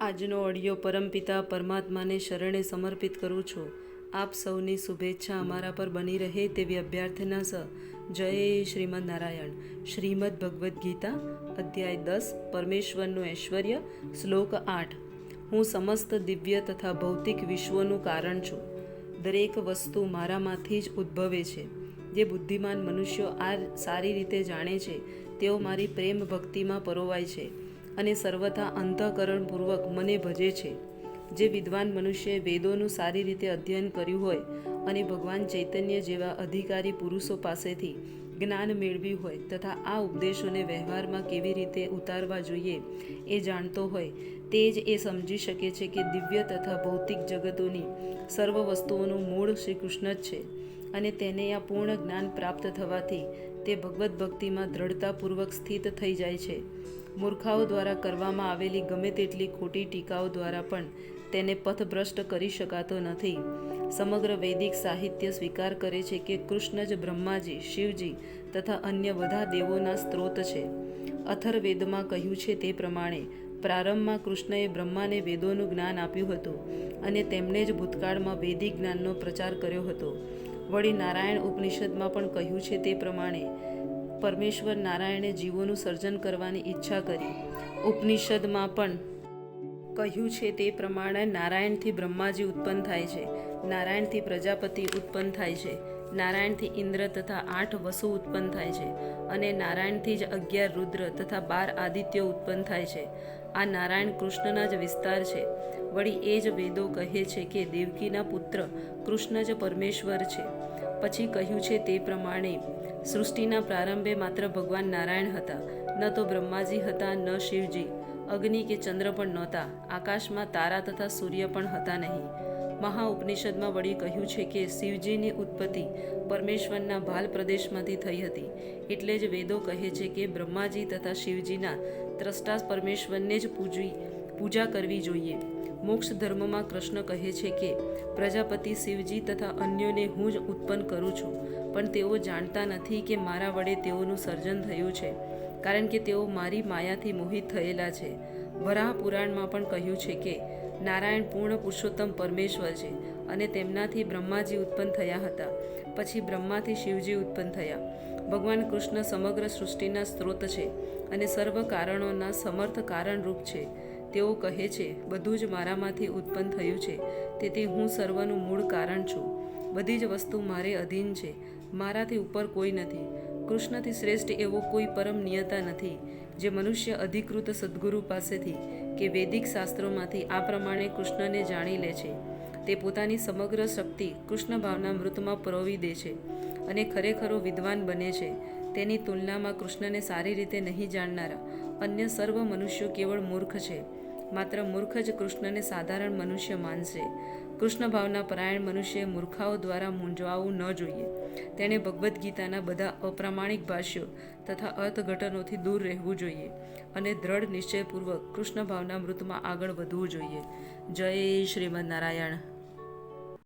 આજનો ઓડિયો પરમપિતા પરમાત્માને શરણે સમર્પિત કરું છું. આપ સૌની શુભેચ્છા અમારા પર બની રહે તેવી અભ્યાર્થના સ. જય શ્રીમદ નારાયણ શ્રીમદ ભગવદ્ ગીતા, અધ્યાય દસ, પરમેશ્વરનું ઐશ્વર્ય, શ્લોક આઠ. હું સમસ્ત દિવ્ય તથા ભૌતિક વિશ્વનું કારણ છું. દરેક વસ્તુ મારામાંથી જ ઉદ્ભવે છે. જે બુદ્ધિમાન મનુષ્યો આ સારી રીતે જાણે છે, તેઓ મારી પ્રેમ ભક્તિમાં પરોવાય છે. અને સર્વથા અંતઃકરણપૂર્વક મને ભજે છે. જે વિદ્વાન મનુષ્યએ વેદોનું સારી રીતે અધ્યયન કર્યું હોય અને ભગવાન ચૈતન્ય જેવા અધિકારી પુરુષો પાસેથી જ્ઞાન મેળવ્યું હોય તથા આ ઉપદેશોને વ્યવહારમાં કેવી રીતે ઉતારવા જોઈએ એ જાણતો હોય, તે જ એ સમજી શકે છે કે દિવ્ય તથા ભૌતિક જગતોની સર્વ વસ્તુઓનું મૂળ શ્રી કૃષ્ણ જ છે. અને તેને આ પૂર્ણ જ્ઞાન પ્રાપ્ત થવાથી તે ભગવદ્ ભક્તિમાં દ્રઢતાપૂર્વક સ્થિત થઈ જાય છે. મૂર્ખાઓ દ્વારા કરવામાં આવેલી ગમે તેટલી ખોટી ટીકાઓ દ્વારા પણ તેને પથભ્રષ્ટ કરી શકાતો નથી. સમગ્ર વૈદિક સાહિત્ય સ્વીકાર કરે છે કે કૃષ્ણ જ બ્રહ્માજી, શિવજી તથા અન્ય બધા દેવોના સ્ત્રોત છે. અથર્વેદમાં કહ્યું છે તે પ્રમાણે પ્રારંભમાં કૃષ્ણએ બ્રહ્માને વેદોનું જ્ઞાન આપ્યું હતું અને તેમણે જ ભૂતકાળમાં વૈદિક જ્ઞાનનો પ્રચાર કર્યો હતો. વળી નારાયણ ઉપનિષદમાં પણ કહ્યું છે તે પ્રમાણે પરમેશ્વર નારાયણે જીવોનું સર્જન કરવાની ઈચ્છા કરી. ઉપનિષદમાં પણ કહ્યું છે તે પ્રમાણે નારાયણથી બ્રહ્માજી ઉત્પન્ન થાય છે, નારાયણથી પ્રજાપતિ ઉત્પન્ન થાય છે, નારાયણથી ઇન્દ્ર તથા આઠ વસુ ઉત્પન્ન થાય છે અને નારાયણથી જ અગિયાર રુદ્ર તથા બાર આદિત્ય ઉત્પન્ન થાય છે. આ નારાયણ કૃષ્ણના જ વિસ્તાર છે. વળી એ જ વેદો કહે છે કે દેવકીના પુત્ર કૃષ્ણ જ પરમેશ્વર છે. પછી કહ્યું છે તે પ્રમાણે, સૃષ્ટિના પ્રારંભે માત્ર ભગવાન નારાયણ હતા, ન તો બ્રહ્માજી હતા, ન શિવજી. અગ્નિ કે ચંદ્ર પણ નહોતા, આકાશમાં તારા તથા સૂર્ય પણ હતા નહીં. મહા ઉપનિષદમાં વળી કહ્યું છે કે શિવજીની ઉત્પત્તિ પરમેશ્વરના ભાલ પ્રદેશમાંથી થઈ હતી. એટલે જ વેદો કહે છે કે બ્રહ્માજી તથા શિવજીના ત્રષ્ટા પરમેશ્વરને જ પૂજવી પૂજા કરવી જોઈએ. મોક્ષ ધર્મમાં કૃષ્ણ કહે છે કે, પ્રજાપતિ શિવજી તથા અન્યોને હું જ ઉત્પન્ન કરું છું. પણ તેઓ જાણતા નથી કે મારા વડે તેઓનું સર્જન થયું છે, કારણ કે તેઓ મારી માયાથી મોહિત થયેલા છે. વરાહ પુરાણમાં પણ કહ્યું છે કે, નારાયણ પૂર્ણ પુરુષોત્તમ પરમેશ્વર છે અને તેમનાથી બ્રહ્માજી ઉત્પન્ન થયા હતા. પછી બ્રહ્માથી શિવજી ઉત્પન્ન થયા. ભગવાન કૃષ્ણ સમગ્ર સૃષ્ટિના સ્ત્રોત છે અને સર્વ કારણોના સમર્થ કારણરૂપ છે. તેઓ કહે છે, બધું જ મારામાંથી ઉત્પન્ન થયું છે, તેથી હું સર્વનું મૂળ કારણ છું. બધી જ વસ્તુ મારે અધીન છે, મારાથી ઉપર કોઈ નથી. કૃષ્ણથી શ્રેષ્ઠ એવો કોઈ પરમ નિયતા નથી, જે મનુષ્ય અધિકૃત સદગુરુ પાસેથી કે વૈદિક શાસ્ત્રોમાંથી આ પ્રમાણે કૃષ્ણને જાણી લે છે. તે પોતાની સમગ્ર શક્તિ કૃષ્ણ ભાવના મૃતમાં પરોવી દે છે અને ખરેખરો વિદ્વાન બને છે. તેની તુલનામાં કૃષ્ણને સારી રીતે નહીં જાણનારા અન્ય સર્વ મનુષ્યો કેવળ મૂર્ખ છે. માત્ર મૂર્ખ જ કૃષ્ણને સાધારણ મનુષ્ય માનશે. કૃષ્ણ ભાવના પરાયણ મનુષ્યએ મૂર્ખાઓ દ્વારા મૂંઝવાવું ન જોઈએ. તેણે ભગવદ્ ગીતાના બધા અપ્રામાણિક ભાષ્યો તથા અર્થઘટનોથી દૂર રહેવું જોઈએ અને દ્રઢ નિશ્ચયપૂર્વક કૃષ્ણ ભાવના મૃતમાં આગળ વધવું જોઈએ. જય શ્રીમદ નારાયણ.